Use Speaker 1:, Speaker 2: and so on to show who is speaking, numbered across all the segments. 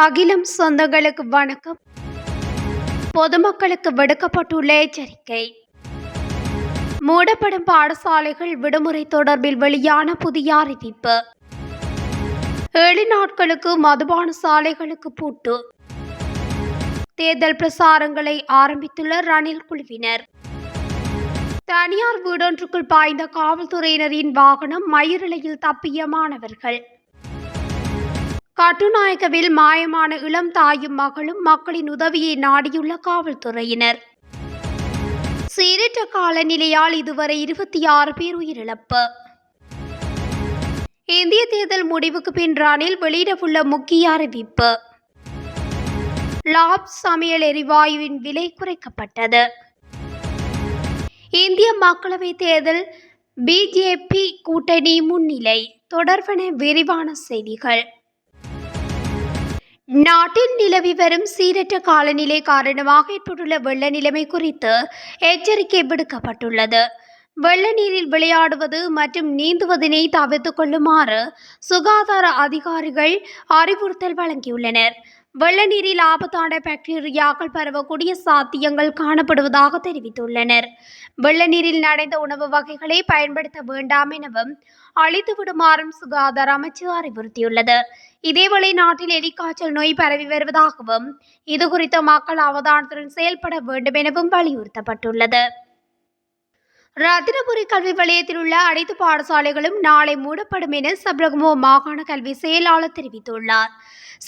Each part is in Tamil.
Speaker 1: அகிலம் சொந்தங்களுக்கு வணக்கம். பொதுமக்களுக்கு விடுக்கப்பட்டுள்ள எச்சரிக்கை. மூடப்படும் பாடசாலைகள் விடுமுறை தொடர்பில் வெளியான புதிய அறிவிப்பு. ஏழு நாட்களுக்கு மதுபான சாலைகளுக்கு பூட்டு. தேர்தல் பிரசாரங்களை ஆரம்பித்துள்ள ரணில் குழுவினர். தனியார் வீடொன்றுக்குள் பாய்ந்த காவல்துறையினரின் வாகனம் மயிரிழையில் தப்பிய மாணவர்கள். கட்டுநாயக்கவில் மாயமான இளம் தாயும் மகளும் மக்களின் உதவியை நாடியுள்ள காவல்துறையினர். சீரற்ற காலநிலையால் இதுவரை இருபத்தி ஆறு பேர் உயிரிழப்பு. இந்திய தேர்தல் முடிவுக்கு பின் ரணில் வெளியிடவுள்ள முக்கிய அறிவிப்பு. லாப் சமையல் எரிவாயுவின் விலை குறைக்கப்பட்டது. இந்திய மக்களவைத் தேர்தல் பிஜேபி கூட்டணி முன்னிலை. தொடர்பன விரிவான செய்திகள். நாட்டில் நிலவி வரும் சீரற்ற காலநிலை காரணமாக ஏற்பட்டுள்ள வெள்ள நிலைமை குறித்து எச்சரிக்கை விடுக்கப்பட்டுள்ளது. வெள்ள நீரில் விளையாடுவது மற்றும் நீந்துவதனை தவிர்த்து கொள்ளுமாறு சுகாதார அதிகாரிகள் அறிவுறுத்தல் வழங்கியுள்ளனர். வெள்ள நீரில் ஆபத்தான பாக்டீரியாக்கள் பரவக்கூடிய சாத்தியங்கள் காணப்படுவதாக தெரிவித்துள்ளனர். வெள்ள நீரில் உணவு வகைகளை பயன்படுத்த வேண்டாம் எனவும் அழித்து விடுமாறும் சுகாதார அமைச்சு அறிவுறுத்தியுள்ளது. இதேவேளை நாட்டில் எலிக்காய்ச்சல் நோய் பரவி வருவதாகவும் இதுகுறித்த மக்கள் அவதானத்துடன் செயல்பட வேண்டும் எனவும் வலியுறுத்தப்பட்டுள்ளது. ரத்தினபுரி கல்வி வலயத்தில் உள்ள அனைத்து பாடசாலைகளும் நாளை மூடப்படும் என சப்ரகமோ மாகாண கல்வி செயலாளர் தெரிவித்துள்ளார்.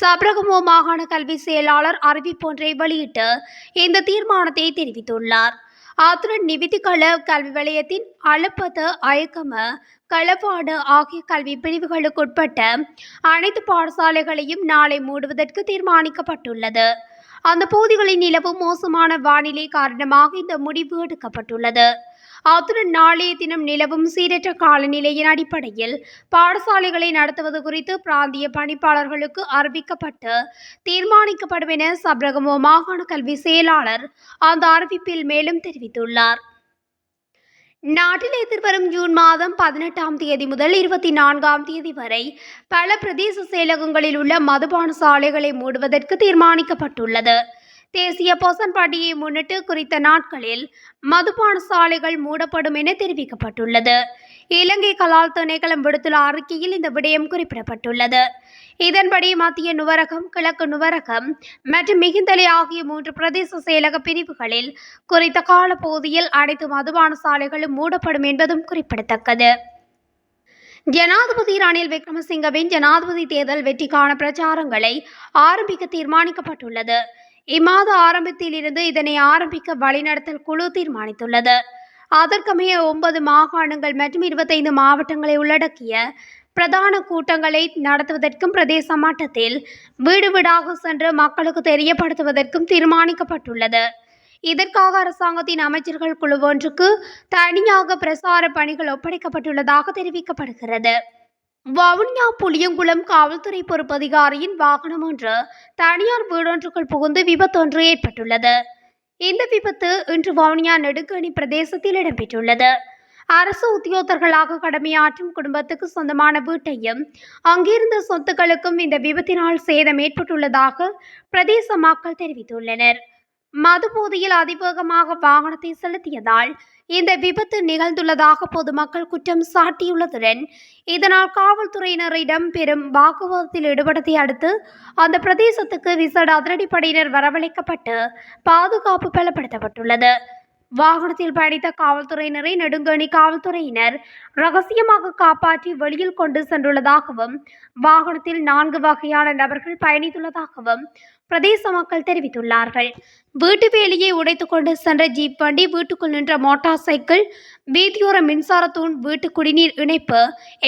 Speaker 1: சப்ரகமோ மாகாண கல்வி செயலாளர் அறிவிப்பொன்றை வெளியிட்டு இந்த தீர்மானத்தை தெரிவித்துள்ளார். அத்துடன் நிவிதிகள கல்வி வலயத்தின் அளப்பத அயக்கம களப்பாடு ஆகிய கல்வி பிரிவுகளுக்குட்பட்ட அனைத்து பாடசாலைகளையும் நாளை மூடுவதற்கு தீர்மானிக்கப்பட்டுள்ளது. அந்த பகுதிகளில் நிலவும் மோசமான வானிலை காரணமாக இந்த முடிவு எடுக்கப்பட்டுள்ளது. அத்துடன் நாளைய தினம் நிலவும் சீரற்ற காலநிலையின் அடிப்படையில் பாடசாலைகளை நடத்துவது குறித்து பிராந்திய பணிப்பாளர்களுக்கு அறிவிக்கப்பட்டு தீர்மானிக்கப்படும் என சப்ரகமோ மாகாண கல்வி செயலாளர் அந்த அறிவிப்பில் மேலும் தெரிவித்துள்ளார். நாட்டில் எதிர்வரும் ஜூன் மாதம் பதினெட்டாம் தேதி முதல் இருபத்தி நான்காம் தேதி வரை பல பிரதேச செயலகங்களில் உள்ள மதுபான சாலைகளை மூடுவதற்கு தீர்மானிக்கப்பட்டுள்ளது. தேசிய பொசன்பாட்டியை முன்னிட்டு குறித்த நாட்களில் மதுபான சாலைகள் மூடப்படும் என தெரிவிக்கப்பட்டுள்ளது. இலங்கை கலால் திணைக்களம் விடுத்துள்ள அறிக்கையில் இந்த விடயம் குறிப்பிடப்பட்டுள்ளது. இதன்படி மத்திய நுவரகம் கிழக்கு நுவரகம் மற்றும் மிகுந்தலை ஆகிய மூன்று பிரதேச செயலக பிரிவுகளில் குறித்த காலப்பகுதியில் அனைத்து மதுபான சாலைகளும் மூடப்படும் என்பதும் குறிப்பிடத்தக்கது. ஜனாதிபதி ரணில் விக்ரமசிங்கவின் ஜனாதிபதி தேர்தல் வெற்றிக்கான பிரச்சாரங்களை ஆரம்பிக்க தீர்மானிக்கப்பட்டுள்ளது. இம்மாத ஆரம்பத்தில் இருந்து இதனை ஆரம்பிக்க வழிநடத்தல் குழு தீர்மானித்துள்ளது. அதற்கமைய ஒன்பது மாகாணங்கள் மற்றும் இருபத்தைந்து மாவட்டங்களை உள்ளடக்கிய பிரதான கூட்டங்களை நடத்துவதற்கும் பிரதேச மட்டத்தில் வீடு வீடாக சென்று மக்களுக்கு தெரியப்படுத்துவதற்கும் தீர்மானிக்கப்பட்டுள்ளது. இதற்காக அரசாங்கத்தின் அமைச்சர்கள் குழு ஒன்றுக்கு தனியாக பிரசார பணிகள் ஒப்படைக்கப்பட்டுள்ளதாக தெரிவிக்கப்படுகிறது. வவுனியா புளியங்குளம் காவல்துறை பொறுப்பதிகாரியின் வாகனம் ஒன்று தனியார் வீடொன்றுக்குள் புகுந்து விபத்தொன்று ஏற்பட்டுள்ளது. இந்த விபத்து இன்று வவுனியா நெடுங்கணி பிரதேசத்தில் இடம்பெற்றுள்ளது. அரசு உத்தியோகத்தர்களாக கடமையாற்றும் குடும்பத்துக்கு சொந்தமான வீட்டையும் அங்கிருந்த சொத்துக்களுக்கும் இந்த விபத்தினால் சேதம் ஏற்பட்டுள்ளதாக பிரதேச மக்கள் தெரிவித்துள்ளனர். மதுபோதையில் அதிவேகமாக வாகனத்தை செலுத்தியதால் இந்த விபத்து நிகழ்ந்துள்ளதாக பொதுமக்கள் குற்றம் சாட்டியுள்ளதுடன் இதனால் காவல்துறையினரிடம் பெரும் வாக்குவாதத்தில் ஈடுபட்டதை அடுத்து அந்த பிரதேசத்துக்கு விசேட அதிரடிப்படையினர் வரவழைக்கப்பட்டு பாதுகாப்பு பலப்படுத்தப்பட்டுள்ளது. வாகனத்தில் பயணித்த காவல்துறையினரை நெடுங்கணி காவல்துறையினர் ரகசியமாக காப்பாற்றி வெளியில் கொண்டு சென்றுள்ளதாகவும் வாகனத்தில் நான்கு வகையான நபர்கள் பயணித்துள்ளதாகவும் பிரதேச மக்கள் தெரிவித்துள்ளார்கள். வீட்டு வேலியை உடைத்து கொண்டு சென்ற ஜீப் வண்டி வீட்டுக்குள் நின்ற மோட்டார் சைக்கிள் வீதியோர மின்சார தூண் வீட்டு குடிநீர் இணைப்பு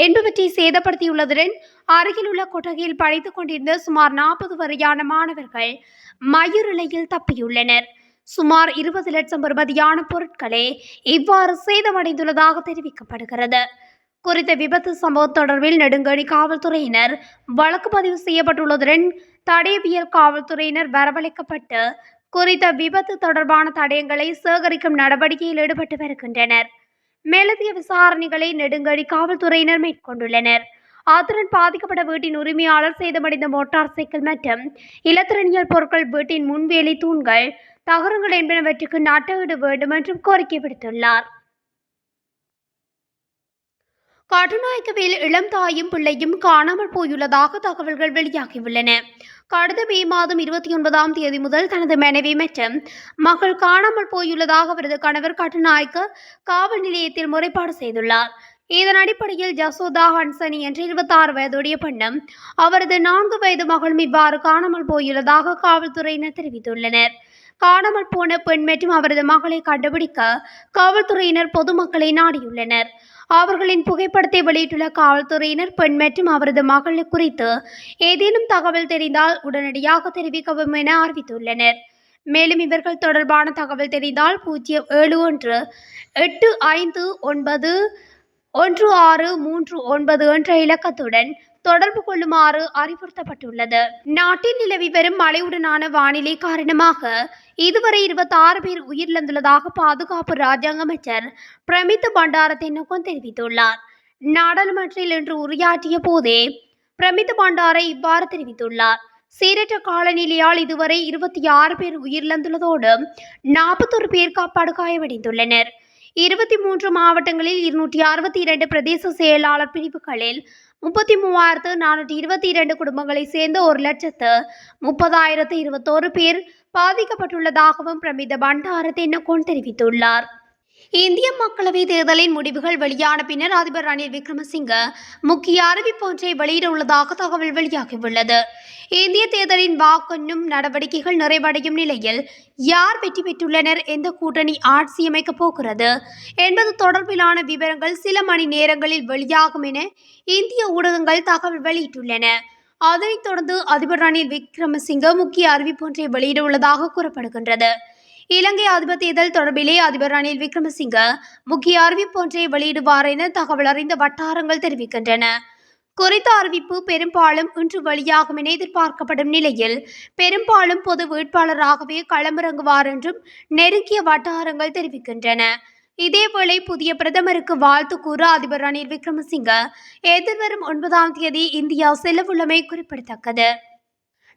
Speaker 1: என்பவற்றை சேதப்படுத்தியுள்ளதுடன் அருகிலுள்ள கொட்டகையில் படித்துக் கொண்டிருந்த சுமார் நாற்பது வரையான மாணவர்கள் மயிரிழையில் தப்பியுள்ளனர். சுமார் இருபது லட்சம் பெறுமதியான பொருட்களே இவ்வாறு சேதமடைந்துள்ளதாக தெரிவிக்கப்படுகிறது. குறித்த விபத்து சம்பவம் தொடர்பில் நெடுங்கணி காவல்துறையினர் வழக்கு பதிவு செய்யப்பட்டுள்ளதுடன் தடயவியல் காவல்துறையினர் வரவழைக்கப்பட்டு குறித்த விபத்து தொடர்பான தடயங்களை சேகரிக்கும் நடவடிக்கையில் ஈடுபட்டு வருகின்றனர். மேலதிக விசாரணைகளை நெடுங்கடி காவல்துறையினர் மேற்கொண்டுள்ளனர். அத்துடன் பாதிக்கப்பட்ட வீட்டின் உரிமையாளர் சேதமடைந்த மோட்டார் சைக்கிள் மற்றும் இலத்திரனியல் பொருட்கள் வீட்டின் முன்வேலி தூண்கள் தகரங்கள் என்பனவற்றுக்கு நட்டஈடு வேண்டும் என்றும் கோரிக்கை விடுத்துள்ளார். கட்டுநாயக்கவில் இளம் தாயும் பிள்ளையும் காணாமல் போயுள்ளதாக தகவல்கள் வெளியாகியுள்ளன. கடந்த மே மாதம் இருபத்தி ஒன்பதாம் தேதி முதல் தனது மனைவி மற்றும் மகள் காணாமல் போயுள்ளதாக அவரது கணவர் கட்டுநாயக்க காவல் நிலையத்தில் முறைப்பாடு செய்துள்ளார். இதன் அடிப்படையில் ஜசோதா ஹன்சனி என்ற இருபத்தாறு வயதுடைய பெண்ணும் அவரது நான்கு வயது மகளும் இவ்வாறு காணாமல் போயுள்ளதாக காவல்துறையினர் தெரிவித்துள்ளனர். காணாமல் போன பெண் மற்றும் அவரது மகளை கண்டுபிடிக்க காவல்துறையினர் பொதுமக்களை நாடியுள்ளனர். அவர்களின் புகைப்படத்தை வெளியிட்டுள்ள காவல்துறையினர் பெண் மற்றும் அவரது மகள் குறித்து ஏதேனும் தகவல் தெரிந்தால் உடனடியாக தெரிவிக்கவும் என அறிவித்துள்ளனர். மேலும் இவர்கள் தொடர்பான தகவல் தெரிந்தால் பூஜ்ஜியம் ஏழு ஒன்று எட்டு ஐந்து ஒன்பது ஒன்று ஆறு மூன்று ஒன்பது என்ற இலக்கத்துடன் தொடர்பு கொள்ளுமாறு அறிவுறுத்தப்பட்டுள்ளது. நாட்டில் நிலவி வரும் மழையுடனான வானிலை காரணமாக இதுவரை இருபத்தாறு பேர் உயிரிழந்துள்ளதாக பாதுகாப்பு ராஜாங்க அமைச்சர் பிரமித் பண்டார தென்னகோன் தெரிவித்துள்ளார். நாடாளுமன்றில் இன்று உரையாற்றிய போதே பிரமித் பண்டாரை இவ்வாறு தெரிவித்துள்ளார். சீரற்ற காலநிலையால் இதுவரை இருபத்தி ஆறு பேர் உயிரிழந்துள்ளதோடு நாற்பத்தொரு பேர் படுகாயமடைந்துள்ளனர் இருபத்தி மூன்று மாவட்டங்களில் இருநூற்றி அறுபத்தி இரண்டு பிரதேச செயலாளர் பிரிவுகளில் முப்பத்தி மூவாயிரத்து நானூற்றி இருபத்தி இரண்டு குடும்பங்களைச் சேர்ந்த ஒரு லட்சத்து முப்பதாயிரத்து இருபத்தோரு பேர் பாதிக்கப்பட்டுள்ளதாகவும் பிரமித பண்டார தென்னகோன் தெரிவித்துள்ளார். இந்திய மக்களவைத் தேர்தலின் முடிவுகள் வெளியான பின்னர் அதிபர் ரணில் விக்ரமசிங்க முக்கிய அறிவிப்பு ஒன்றை வெளியிட உள்ளதாக தகவல் வெளியாகியுள்ளது. இந்திய தேர்தலின் வாக்கெண்ணும் நடவடிக்கைகள் நிறைவடையும் நிலையில் யார் வெற்றி பெற்றுள்ளனர்? எந்த கூட்டணி ஆட்சி அமைக்கப் போகிறது? என்பது தொடர்பிலான விவரங்கள் சில மணி நேரங்களில் வெளியாகும் என இந்திய ஊடகங்கள் தகவல் வெளியிட்டுள்ளன. அதனைத் தொடர்ந்து அதிபர் ரணில் விக்ரமசிங்க முக்கிய அறிவிப்பு ஒன்றை வெளியிட உள்ளதாக கூறப்படுகின்றது. இலங்கை அதிபர் தேர்தல் தொடர்பிலே அதிபர் ரணில் விக்ரமசிங்க முக்கிய அறிவிப்பு ஒன்றை வெளியிடுவார் என தகவல் அறிந்த வட்டாரங்கள் தெரிவிக்கின்றன. குறித்த அறிவிப்பு பெரும்பாலும் இன்று வெளியாகும் என எதிர்பார்க்கப்படும் நிலையில் பெரும்பாலும் பொது வேட்பாளராகவே களமிறங்குவார் என்றும் நெருங்கிய வட்டாரங்கள் தெரிவிக்கின்றன. இதேவேளை புதிய பிரதமருக்கு வாழ்த்து கூற அதிபர் ரணில் விக்ரமசிங்க எதிர்வரும் ஒன்பதாம் தேதி இந்தியா செல்லவுள்ளமை குறிப்பிடத்தக்கது.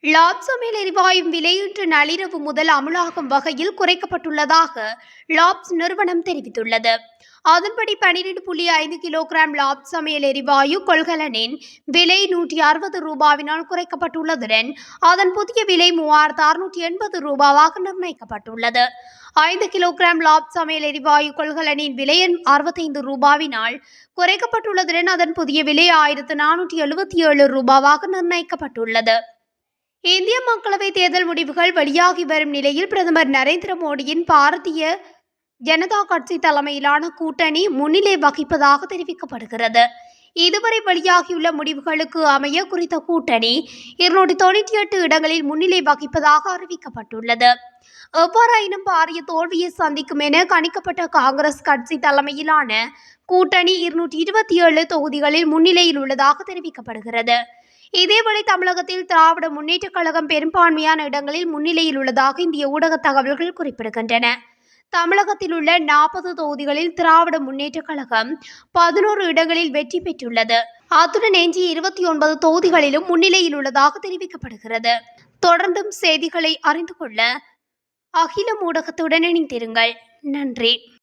Speaker 1: லாப்சமில் எரிவாயும் விலை இன்று நள்ளிரவு முதல் அமலாகும் வகையில் குறைக்கப்பட்டுள்ளதாக லாப்ஸ் நிறுவனம் தெரிவித்துள்ளது. அதன்படி பனிரெண்டு புள்ளி ஐந்து கிலோகிராம் லாப்சமையல் எரிவாயு கொள்கலனின் விலை நூற்றி அறுபது ரூபாவினால் குறைக்கப்பட்டுள்ளதுடன் அதன் புதிய விலை மூவாயிரத்து அறுநூற்றி எண்பது ரூபாவாக நிர்ணயிக்கப்பட்டுள்ளது. ஐந்து கிலோகிராம் லாப் சமையல் எரிவாயு கொள்கலனின் விலை அறுபத்தைந்து ரூபாவினால் குறைக்கப்பட்டுள்ளதுடன் அதன் புதிய விலை ஆயிரத்து நானூற்றி எழுபத்தி ஏழு ரூபாவாக நிர்ணயிக்கப்பட்டுள்ளது. இந்திய மக்களவைத் தேர்தல் முடிவுகள் வெளியாகி வரும் நிலையில் பிரதமர் நரேந்திர மோடியின் பாரதிய ஜனதா கட்சி தலைமையிலான கூட்டணி முன்னிலை வகிப்பதாக தெரிவிக்கப்படுகிறது. இதுவரை வெளியாகியுள்ள முடிவுகளுக்கு அமைய குறித்த கூட்டணி இருநூற்றி தொண்ணூற்றி எட்டு இடங்களில் முன்னிலை வகிப்பதாக அறிவிக்கப்பட்டுள்ளது. எவ்வாறாயினும் பாரிய தோல்வியை சந்திக்கும் என கணிக்கப்பட்ட காங்கிரஸ் கட்சி தலைமையிலான கூட்டணி இருநூற்றி இருபத்தி ஏழு தொகுதிகளில் முன்னிலையில் உள்ளதாக தெரிவிக்கப்படுகிறது. இதேவேளை தமிழகத்தில் திராவிட முன்னேற்றக் கழகம் பெரும்பான்மையான இடங்களில் முன்னிலையில் உள்ளதாக இந்திய ஊடக தகவல்கள் குறிப்பிடுகின்றன. தமிழகத்தில் உள்ள நாற்பது தொகுதிகளில் திராவிட முன்னேற்றக் கழகம் பதினோரு இடங்களில் வெற்றி பெற்றுள்ளது. அத்துடன் எஞ்சி இருபத்தி ஒன்பது தொகுதிகளிலும் முன்னிலையில் உள்ளதாக தெரிவிக்கப்படுகிறது. தொடர்ந்தும் செய்திகளை அறிந்து கொள்ள அகில ஊடகத்துடன் இணைந்திருங்கள். நன்றி.